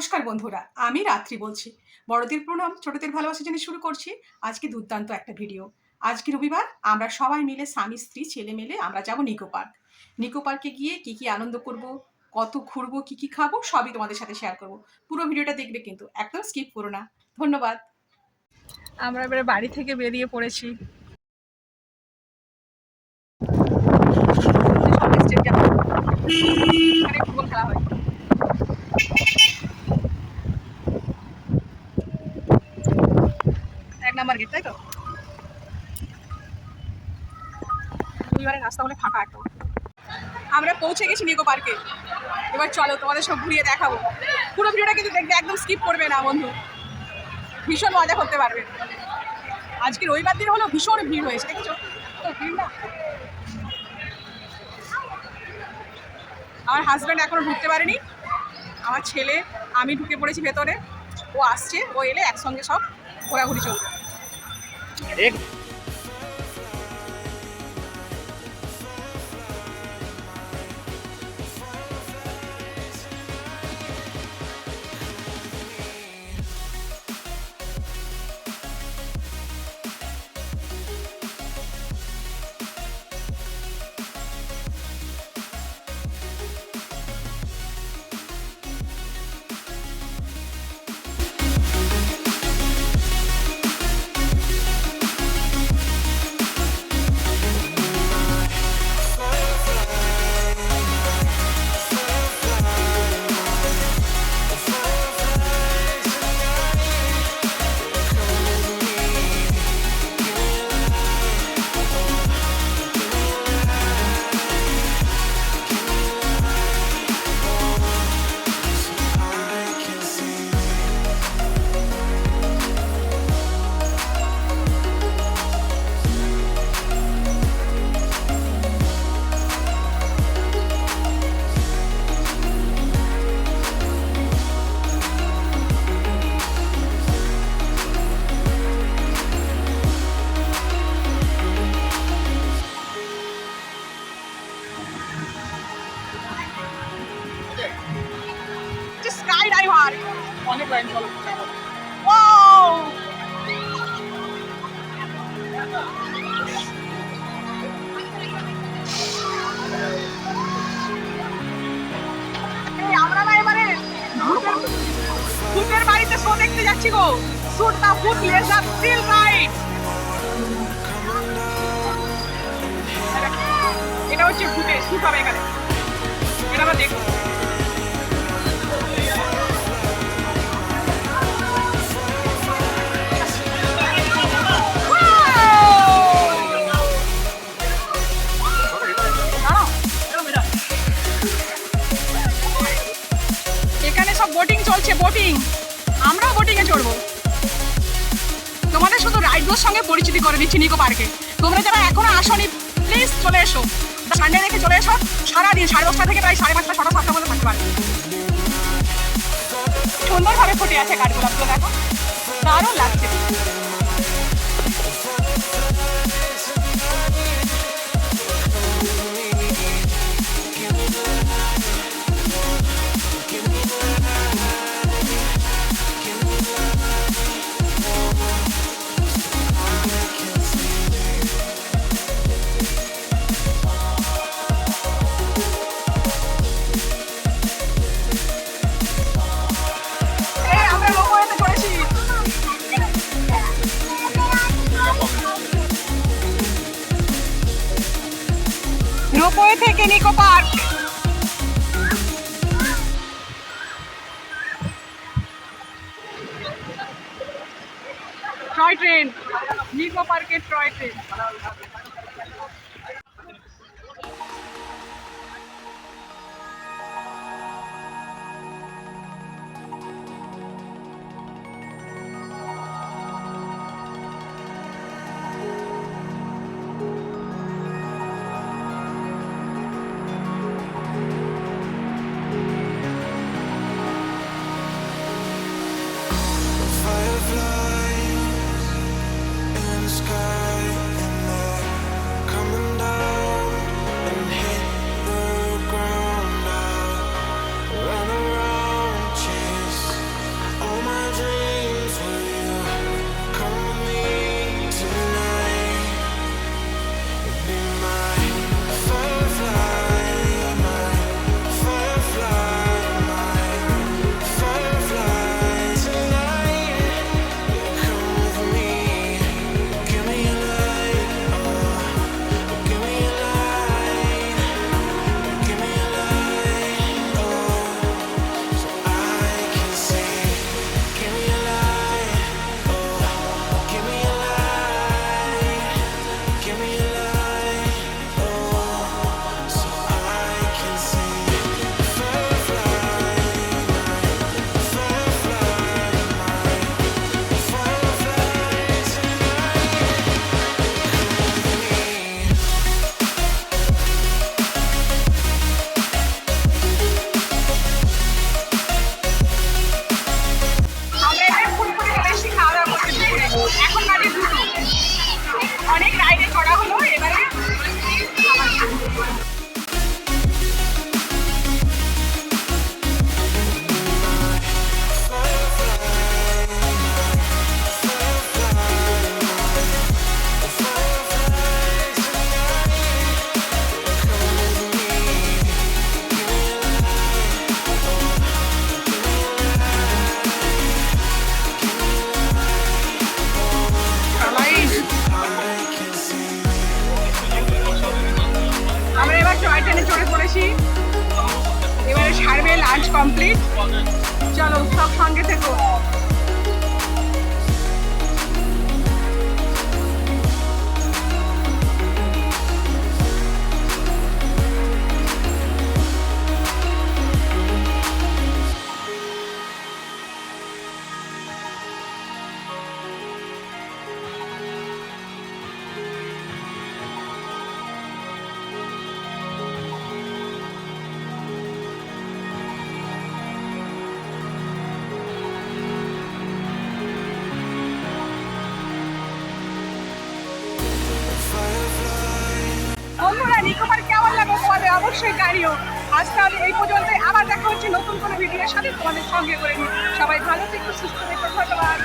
নমস্কার বন্ধুরা আমি রাত্রি বলছি। বড়দের প্রণাম ছোটদের ভালোবাসা জেনে শুরু করছি আজকে দুর্দান্ত একটা ভিডিও। আজকে রবিবার আমরা সবাই মিলে স্বামী স্ত্রী ছেলে মিলে আমরা যাব নিকো পার্ক। নিকো পার্কে গিয়ে কি কি আনন্দ করব কত ঘুরবো কি কি খাব সবই তোমাদের সাথে শেয়ার করব। পুরো ভিডিওটা দেখবে কিন্তু একদম স্কিপ করো না। ধন্যবাদ। আমরা এবারে বাড়ি থেকে বেরিয়ে পড়েছি। খেলা হয়। নাম্বার গেট তাই তো? রবিবারের রাস্তা বলে ফাঁকা একদম আমরা পৌঁছে গেছি নিকো পার্কে এবার চলো, তোমাদের সব ঘুরিয়ে দেখাবো। পুরো ভিডিওটা কিন্তু দেখবে, একদম স্কিপ করবে না, বন্ধু। ভীষণ মজা করতে পারবে। আজকে রবিবার দিন হলো ভীষণ ভিড় হয়েছে, দেখেছ? তো ভিড় না? আমার হাজব্যান্ড এখনও ঢুকতে পারেনি। আমার ছেলে, আমি ঢুকে পড়েছি ভেতরে। ও আসছে, ও এলে একসঙ্গে সব ঘোরাঘুরি চলবে। 哎 স্কাই ডাইভার অনেক লাইন চলো ওয়াও আমরা এবারে ভূতের- ভূতের বাড়িতে শো দেখতে যাচ্ছি গো। শুট দা ভূত লেজার স্টিল রাইট এটা হচ্ছে ভূতের শুট হবে এখানে। এটা আমরা দেখব। বোটিং চলছে বোটিং আমরাও বোটিং এ চড়বো। তোমাদের শুধু রাইডগুলোর সঙ্গে পরিচিতি করে দিচ্ছি নিকো পার্কে। তোমরা যারা এখনও আসনি প্লিজ চলে এসো। সানডে দেখে চলে এসো, সারাদিন, সাড়ে দশটা থেকে প্রায় সাড়ে পাঁচটা, ছটা, সাতটা মধ্যে থাকতে পারবে। সুন্দরভাবে ফুটে আছে কাঠগোলাপগুলো, দেখো। দারুণ লাগছে। থেকে Nicco park. Toy train. Nicco পার্কের টয় ট্রেন। এসেছি এবারে সার্ভে লাঞ্চ কমপ্লিট চলো সব সঙ্গে থেকো। অবশ্যই গাড়িও। আজ তাহলে এই পর্যন্ত আবার দেখা হচ্ছে নতুন কোনো ভিডিওর সাথে তোমাদের সঙ্গে করে নিই সবাই ভালো থেকো, সুস্থ থেকো, ধন্যবাদ।